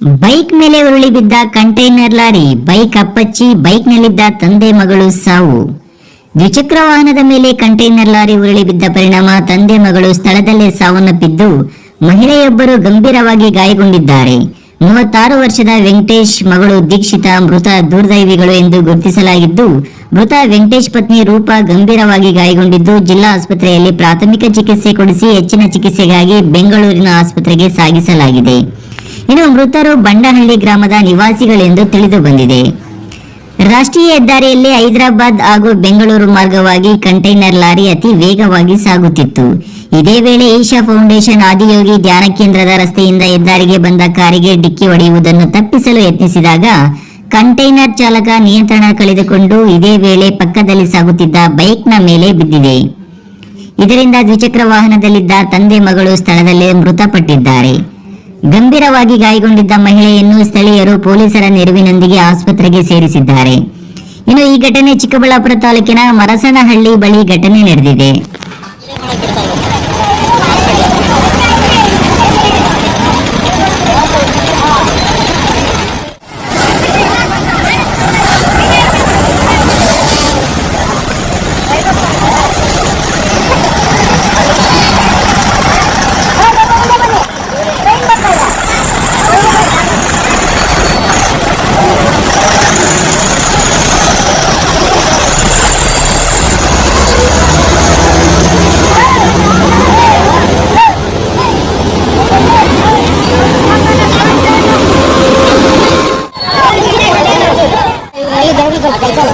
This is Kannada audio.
ಬೈಕ್ ಮೇಲೆ ಉರುಳಿ ಬಿದ್ದ ಕಂಟೈನರ್ ಲಾರಿ, ಬೈಕ್ ಅಪ್ಪಚ್ಚಿ ಬೈಕ್ ನಲ್ಲಿದ್ದ ತಂದೆ ಮಗಳು ಸಾವು. ದ್ವಿಚಕ್ರ ವಾಹನದ ಮೇಲೆ ಕಂಟೈನರ್ ಲಾರಿ ಉರುಳಿ ಬಿದ್ದ ಪರಿಣಾಮ ತಂದೆ ಮಗಳು ಸ್ಥಳದಲ್ಲೇ ಸಾವನ್ನಪ್ಪಿದ್ದು ಮಹಿಳೆಯೊಬ್ಬರು ಗಂಭೀರವಾಗಿ ಗಾಯಗೊಂಡಿದ್ದಾರೆ. ಮೂವತ್ತಾರು ವರ್ಷದ ವೆಂಕಟೇಶ್ ಮಗಳು ದೀಕ್ಷಿತ ಮೃತ ದುರ್ದೈವಿಗಳು ಎಂದು ಗುರುತಿಸಲಾಗಿದ್ದು, ಮೃತ ವೆಂಕಟೇಶ್ ಪತ್ನಿ ರೂಪಾ ಗಂಭೀರವಾಗಿ ಗಾಯಗೊಂಡಿದ್ದು, ಜಿಲ್ಲಾ ಆಸ್ಪತ್ರೆಯಲ್ಲಿ ಪ್ರಾಥಮಿಕ ಚಿಕಿತ್ಸೆ ಕೊಡಿಸಿ ಹೆಚ್ಚಿನ ಚಿಕಿತ್ಸೆಗಾಗಿ ಬೆಂಗಳೂರಿನ ಆಸ್ಪತ್ರೆಗೆ ಸಾಗಿಸಲಾಗಿದೆ. ಇನ್ನು ಮೃತರು ಬಂಡಹಳ್ಳಿ ಗ್ರಾಮದ ನಿವಾಸಿಗಳೆಂದು ತಿಳಿದು ಬಂದಿದೆ. ರಾಷ್ಟ್ರೀಯ ಹೆದ್ದಾರಿಯಲ್ಲಿ ಹೈದರಾಬಾದ್ ಹಾಗೂ ಬೆಂಗಳೂರು ಮಾರ್ಗವಾಗಿ ಕಂಟೈನರ್ ಲಾರಿ ಅತಿ ವೇಗವಾಗಿ ಸಾಗುತ್ತಿತ್ತು. ಇದೇ ವೇಳೆ ಏಷ್ಯಾ ಫೌಂಡೇಶನ್ ಆದಿಯೋಗಿ ಧ್ಯಾನ ಕೇಂದ್ರದ ರಸ್ತೆಯಿಂದ ಹೆದ್ದಾರಿಗೆ ಬಂದ ಕಾರಿಗೆ ಡಿಕ್ಕಿ ಹೊಡೆಯುವುದನ್ನು ತಪ್ಪಿಸಲು ಯತ್ನಿಸಿದಾಗ ಕಂಟೈನರ್ ಚಾಲಕ ನಿಯಂತ್ರಣ ಕಳೆದುಕೊಂಡು ಇದೇ ವೇಳೆ ಪಕ್ಕದಲ್ಲಿ ಸಾಗುತ್ತಿದ್ದ ಬೈಕ್ನ ಮೇಲೆ ಬಿದ್ದಿದೆ. ಇದರಿಂದ ದ್ವಿಚಕ್ರ ವಾಹನದಲ್ಲಿದ್ದ ತಂದೆ ಮಗಳು ಸ್ಥಳದಲ್ಲೇ ಮೃತಪಟ್ಟಿದ್ದಾರೆ. ಗಂಭೀರವಾಗಿ ಗಾಯಗೊಂಡಿದ್ದ ಮಹಿಳೆಯನ್ನು ಸ್ಥಳೀಯರು ಪೊಲೀಸರ ನೆರವಿನೊಂದಿಗೆ ಆಸ್ಪತ್ರೆಗೆ ಸೇರಿಸಿದ್ದಾರೆ. ಇನ್ನು ಈ ಘಟನೆ ಚಿಕ್ಕಬಳ್ಳಾಪುರ ತಾಲೂಕಿನ ಮರಸನಹಳ್ಳಿ ಬಳಿ ಘಟನೆ ನಡೆದಿದೆ.